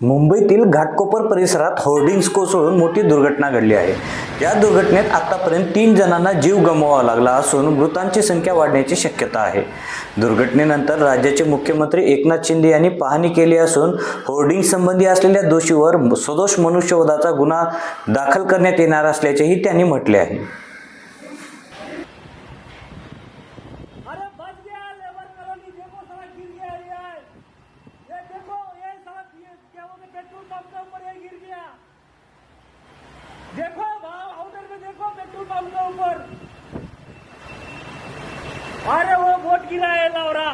मुंबईतील घाटकोपर परिसरात होर्डिंग्स कोसळून मोठी दुर्घटना घडली आहे. या दुर्घटनेत आतापर्यंत तीन जणांना जीव गमवावा लागला असून मृतांची संख्या वाढण्याची शक्यता आहे. दुर्घटनेनंतर राज्याचे मुख्यमंत्री एकनाथ शिंदे यांनी पाहणी केली असून होर्डिंग संबंधी असलेल्या दोषीवर सदोष मनुष्यवधाचा गुन्हा दाखल करण्यात येणार असल्याचेही त्यांनी म्हटले आहे अरे बच गया लेबर कॉलोनी देखो साला गिर गया ये यार ये देखो ये साला ये क्या बोलते पेट्रोल पंप के ऊपर ये गिर गया देखो भाव उधर में देखो पेट्रोल पंप के ऊपर। अरे वो वोट गिरा है लौरा।